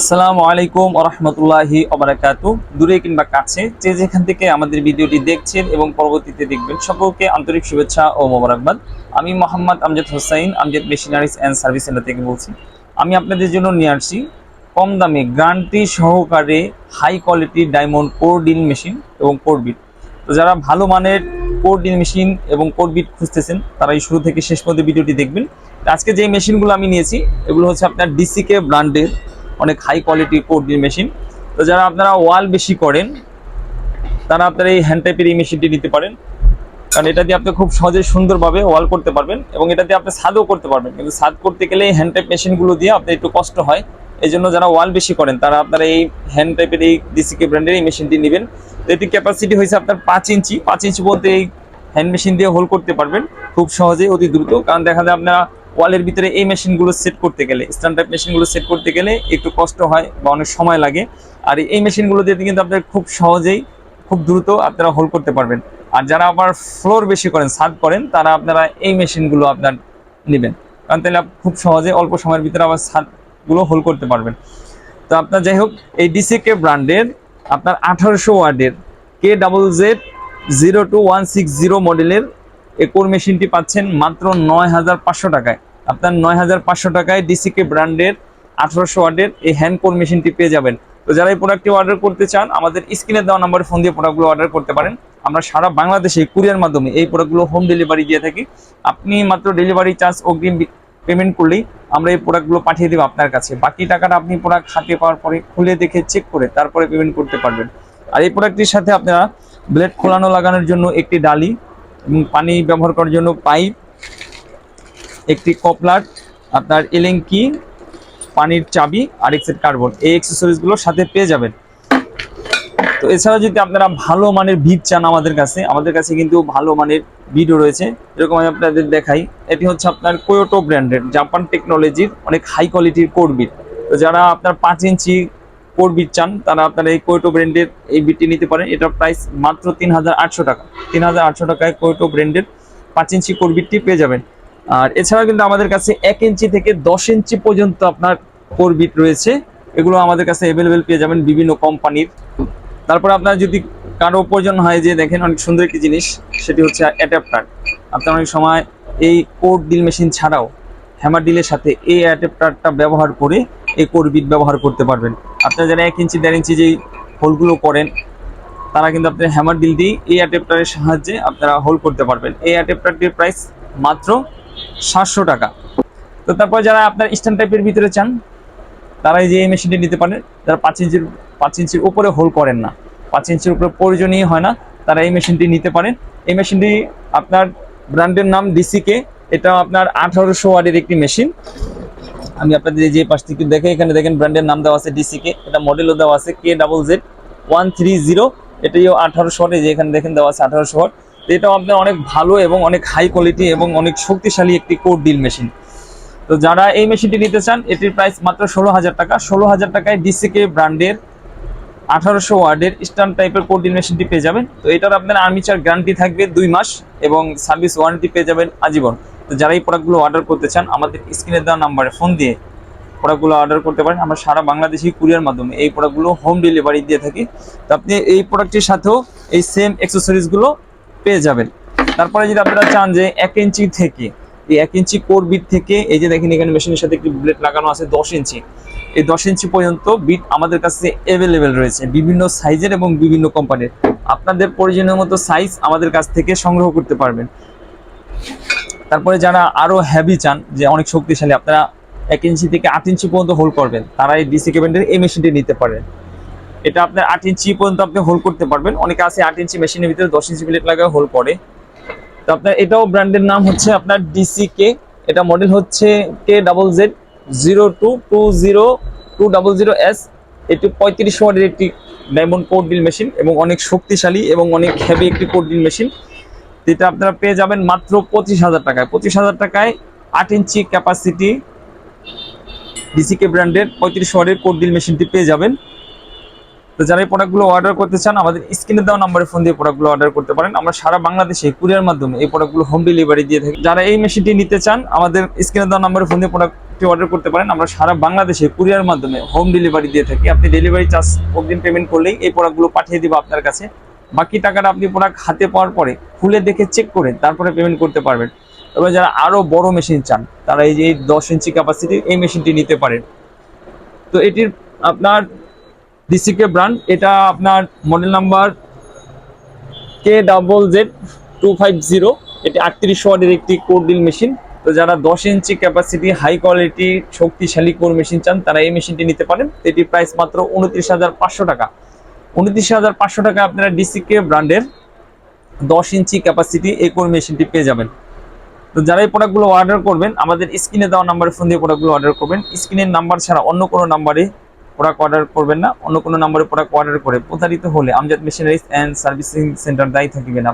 আসসালামু আলাইকুম রহমতুল্লাহি অবরাকাতু দূরে কিংবা কাছে যে যেখান থেকে আমাদের ভিডিওটি দেখছেন এবং পরবর্তীতে দেখবেন, সকলকে আন্তরিক শুভেচ্ছা ও মোবারকবাদ। আমি Mohammad Amjad Hossain, Amjad machineries and service centre থেকে বলছি। আমি আপনাদের জন্য নিয়ে আসছি কম দামে গ্রান্টি সহকারে high quality diamond core drill machine এবং কোরবিট। তো যারা ভালো মানের কোর ডিল মেশিন এবং কোরবিট খুঁজতেছেন তারা এই শুরু থেকে শেষ পর্যন্ত ভিডিওটি দেখবেন। আজকে যে মেশিনগুলো আমি নিয়েছি, এগুলো হচ্ছে আপনার ডিসিকে ব্র্যান্ডের অনেক হাই কোয়ালিটি কোড মেশিন তো যারা আপনারা ওয়াল বেশি করেন, তারা আপনারা এই হ্যান্ড টাইপের এই মেশিনটি নিতে পারেন। কারণ এটা দিয়ে আপনি খুব সহজে সুন্দরভাবে ওয়াল করতে পারবেন এবং এটা দিয়ে আপনি সাদও করতে পারবেন। কিন্তু ছাদ করতে গেলে হ্যান্ড টাইপ মেশিনগুলো দিয়ে আপনার একটু কষ্ট হয়। এই জন্য যারা ওয়াল বেশি করেন, তারা আপনারা এই হ্যান্ড টাইপের এই ডিসিকে ব্র্যান্ডের এই মেশিনটি নেবেন। তো এটির ক্যাপাসিটি হয়েছে আপনার পাঁচ ইঞ্চি। পাঁচ ইঞ্চি বলতে এই হ্যান্ড মেশিন দিয়ে হোল করতে পারবেন। খুব সহজে অতি দ্রুত। কারণ দেখা যায় আপনারা ওয়ালের ভিতরে এই মেশিনগুলো সেট করতে গেলে স্ট্যান্ড টাইপ মেশিনগুলো সেট করতে গেলে একটু কষ্ট হয় বা অনেক সময় লাগে। আর এই মেশিনগুলো দিয়ে কিন্তু আপনার খুব সহজেই, খুব দ্রুত আপনারা হোল করতে পারবেন। আর যারা আবার ফ্লোর বেশি করেন সাদ করেন, তারা আপনারা এই মেশিনগুলো আপনার নেবেন। কারণ তাহলে খুব সহজে অল্প সময়ের ভিতরে আবার ছাদগুলো হোল করতে পারবেন। তো আপনার যাই হোক, এই ডিসিকে ব্র্যান্ডের আপনার আঠারোশো ওয়ার্ডের K double Z zero two one six zero মডেলের এই কোর মেশিনটি পাচ্ছেন মাত্র নয় হাজার পাঁচশো টাকায়। আপনার নয় হাজার পাঁচশো টাকায় ডিসিকে ব্র্যান্ডের আঠারোশো ওয়ার্ডের এই হ্যান্ড কোর মেশিনটি পেয়ে যাবেন। তো যারা এই প্রোডাক্টটি অর্ডার করতে চান, আমাদের স্ক্রিনে দেওয়া নাম্বারে ফোন দিয়ে প্রোডাক্টগুলো অর্ডার করতে পারেন। আমরা সারা বাংলাদেশে কুরিয়ার মাধ্যমে এই প্রোডাক্টগুলো হোম ডেলিভারি দিয়ে থাকি। আপনি মাত্র ডেলিভারি চার্জ অগ্রিম পেমেন্ট করলেই আমরা এই প্রোডাক্টগুলো পাঠিয়ে দেবো আপনার কাছে। বাকি টাকাটা আপনি প্রোডাক্ট হাতে পাওয়ার পরে খুলে দেখে চেক করে তারপরে পেমেন্ট করতে পারবেন। আর এই প্রোডাক্টটির সাথে আপনারা ব্লেড খোলানো লাগানোর জন্য একটি ডালি এবং পানি ব্যবহার করার জন্য পাইপ, একটি কপলার, আপনার এলেঙ্কি, পানির চাবি, আর এক সেট কার্বন এই অ্যাক্সেসরিজগুলো সাথে পেয়ে যাবেন। তো এছাড়া যদি আপনারা ভালো মানের বিট চান আমাদের কাছে আমাদের কাছে কিন্তু ভালো মানের বিটও রয়েছে। যেরকম আমি আপনাদের দেখাই, এটি হচ্ছে আপনার কোয়োটো ব্র্যান্ডের জাপান টেকনোলজির অনেক হাই কোয়ালিটির কোর বিট তো যারা আপনার পাঁচ ইঞ্চি কোর চান, তারা আপনারা এই কোয়োটো ব্র্যান্ডের এই বিটটি নিতে পারেন। এটার প্রাইস মাত্র তিন হাজার আটশো টাকা। তিন হাজার আটশো টাকায় কোয়োটো ব্র্যান্ডের পাঁচ ইঞ্চি কোর বিটটি পেয়ে যাবেন। আর এছাড়া কিন্তু আমাদের কাছে এক ইঞ্চি থেকে দশ ইঞ্চি পর্যন্ত আপনার কোর রয়েছে। এগুলো আমাদের কাছে অ্যাভেলেবেল পেয়ে যাবেন বিভিন্ন কোম্পানির। তারপর আপনার যদি কারও প্রয়োজন হয় যে দেখেন অনেক সুন্দর একটি জিনিস, সেটি হচ্ছে অ্যাডাপ্টার আপনার অনেক সময় এই কোড ডিল মেশিন ছাড়াও হ্যামার ডিলের সাথে এই অ্যাডাপ্টারটা ব্যবহার করে এই কোর বিট ব্যবহার করতে পারবেন। আপনারা যারা এক ইঞ্চি, দেড় ইঞ্চি যেই হোলগুলো করেন, তারা কিন্তু আপনার হ্যামার ডিল দিয়ে এই অ্যাডাপ্টারের সাহায্যে আপনারা হোল করতে পারবেন। এই অ্যাডাপ্টারটির প্রাইস মাত্র সাতশো টাকা। তো তারপর যারা আপনার স্ট্যান্ড টাইপের ভিতরে চান তারা যে এই মেশিনটি নিতে পারেন। যারা পাঁচ ইঞ্চির পাঁচ ইঞ্চির উপরে হোল করেন না, পাঁচ ইঞ্চির উপরে প্রয়োজনীয় হয় না, তারা এই মেশিনটি নিতে পারেন। এই মেশিনটি আপনার ব্র্যান্ডের নাম ডিসিকে এটা আপনার আঠারোশো ওয়ার্ডের একটি মেশিন। আমি আপনাদের যে পাশ থেকে দেখে এখানে দেখেন ব্র্যান্ডের নাম দেওয়া আছে ডিসিকে এটা মডেলও দেওয়া আছে K double Z one three zero এটাও আঠারোশো এই যে এখানে দেখেন দেওয়া আছে আঠারোশো ওয়াট। তো এটাও আপনার অনেক ভালো এবং অনেক হাই কোয়ালিটি এবং অনেক শক্তিশালী একটি কোড ডিল মেশিন। তো যারা এই মেশিনটি নিতে চান, এটির প্রাইস মাত্র ষোলো হাজার টাকা। ষোলো হাজার টাকায় ডিসিকে ব্র্যান্ডের আঠারোশো ওয়ার্ডের স্টান টাইপের কোডিং মেশিনটি পেয়ে যাবেন। তো এটার আপনার আর্মিচার গ্যারান্টি থাকবে দুই মাস এবং সার্ভিস ওয়ারেন্টি পেয়ে যাবেন আজীবন। তো যারা এই প্রোডাক্টগুলো অর্ডার করতে চান, আমাদের স্ক্রিনে দেওয়া নাম্বারে ফোন দিয়ে প্রোডাক্টগুলো অর্ডার করতে পারেন। আমরা সারা বাংলাদেশি কুরিয়ার মাধ্যমে এই প্রোডাক্টগুলো হোম ডেলিভারি দিয়ে থাকি। তো আপনি এই প্রোডাক্টের সাথেও এই সেম অ্যাক্সেসরিজগুলো পেয়ে যাবেন। তারপরে যদি আপনারা চান যে এক ইঞ্চি থেকে, এই এক ইঞ্চি কোর বিট থেকে, এই যে দেখেন এখানে মেশিনের সাথে একটি ব্লেড লাগানো আছে দশ ইঞ্চি এই দশ ইঞ্চি পর্যন্ত বিট আমাদের কাছে অ্যাভেলেবেল রয়েছে বিভিন্ন সাইজের এবং বিভিন্ন কোম্পানির আপনাদের প্রয়োজনীয় মতো সাইজ আমাদের কাছ থেকে সংগ্রহ করতে পারবেন। তারপরে যারা আরও হ্যাভি চান, যে অনেক শক্তিশালী, আপনারা এক ইঞ্চি থেকে আট ইঞ্চি পর্যন্ত হোল করবেন। তারা এই ডিসি কেবেন্ডের এই মেশিনটি নিতে পারেন। এটা আপনার আট ইঞ্চি পর্যন্ত আপনি হোল করতে পারবেন। অনেকে আছে আট ইঞ্চি মেশিনের ভিতরে দশ ইঞ্চি প্লেট লাগায় হোল করে। তো আপনার এটাও ব্র্যান্ডের নাম হচ্ছে আপনার ডিসি কে এটা মডেল হচ্ছে K double Z zero two two zero two double zero S এটি পঁয়ত্রিশ ওয়ার্ডের একটি ডায়মন্ড কোড ডিল মেশিন এবং অনেক শক্তিশালী এবং অনেক হেভি একটি কোড ডিল মেশিন যেটা আপনারা পেয়ে যাবেন মাত্র পঁচিশ হাজার টাকায়। পঁচিশ হাজার টাকায় আট ইঞ্চি ক্যাপাসিটি ডিসিকে ব্র্যান্ডের পঁয়ত্রিশ ওয়ার্ডের কোড ডিল মেশিনটি পেয়ে যাবেন। তো যারা এই প্রোডাক্টগুলো অর্ডার করতে চান, আমাদের স্ক্রিনে দেওয়া নাম্বারে ফোন দিয়ে প্রোডাক্টগুলো অর্ডার করতে পারেন। আমরা সারা বাংলাদেশে কুরিয়ার মাধ্যমে এই প্রোডাক্টগুলো হোম ডেলিভারি দিয়ে থাকি। যারা এই মেশিনটি নিতে চান, আমাদের স্ক্রিনে দেওয়া নাম্বারে ফোন দিয়ে প্রোডাক্টটি অর্ডার করতে পারেন। আমরা সারা বাংলাদেশে কুরিয়ার মাধ্যমে হোম ডেলিভারি দিয়ে থাকি। আপনি ডেলিভারি চার্জ অগ্রিম পেমেন্ট করলেই এই প্রোডাক্টগুলো পাঠিয়ে দিব আপনার কাছে। বাকি টাকাটা আপনি প্রোডাক্ট হাতে পাওয়ার পরে খুলে দেখে চেক করে তারপরে পেমেন্ট করতে পারবেন। তবে যারা আরও বড় মেশিন চান, তারা এই যে দশ ইঞ্চি ক্যাপাসিটির এই মেশিনটি নিতে পারেন। তো এটির আপনার ডিসিকে ব্র্যান্ড এটা আপনার model number K double Z two five zero এটি আটত্রিশ ওয়াটের একটি কোর ডিল মেশিন তো যারা দশ ইঞ্চি ক্যাপাসিটি হাই কোয়ালিটি শক্তিশালী কোর মেশিন চান, তারা এই মেশিনটি নিতে পারেন। এটির প্রাইস মাত্র উনত্রিশ হাজার পাঁচশো টাকা। উনত্রিশ হাজার পাঁচশো টাকা আপনারা ডিসিকে ব্র্যান্ডের দশ ইঞ্চি ক্যাপাসিটি একর কোর মেশিনটি পেয়ে যাবেন। তো যারা এই প্রোডাক্টগুলো অর্ডার করবেন, আমাদের স্ক্রিনে দেওয়া নাম্বারে ফোন দিয়ে প্রোডাক্টগুলো অর্ডার করবেন। স্ক্রিনের নাম্বার ছাড়া অন্য কোনো নাম্বারে প্রোডাক্ট অর্ডার করবেন না। অন্য কোনো নাম্বারে প্রোডাক্ট অর্ডার করে প্রতারিত হলে Amjad machineries and servicing centre দায়ী থাকবে না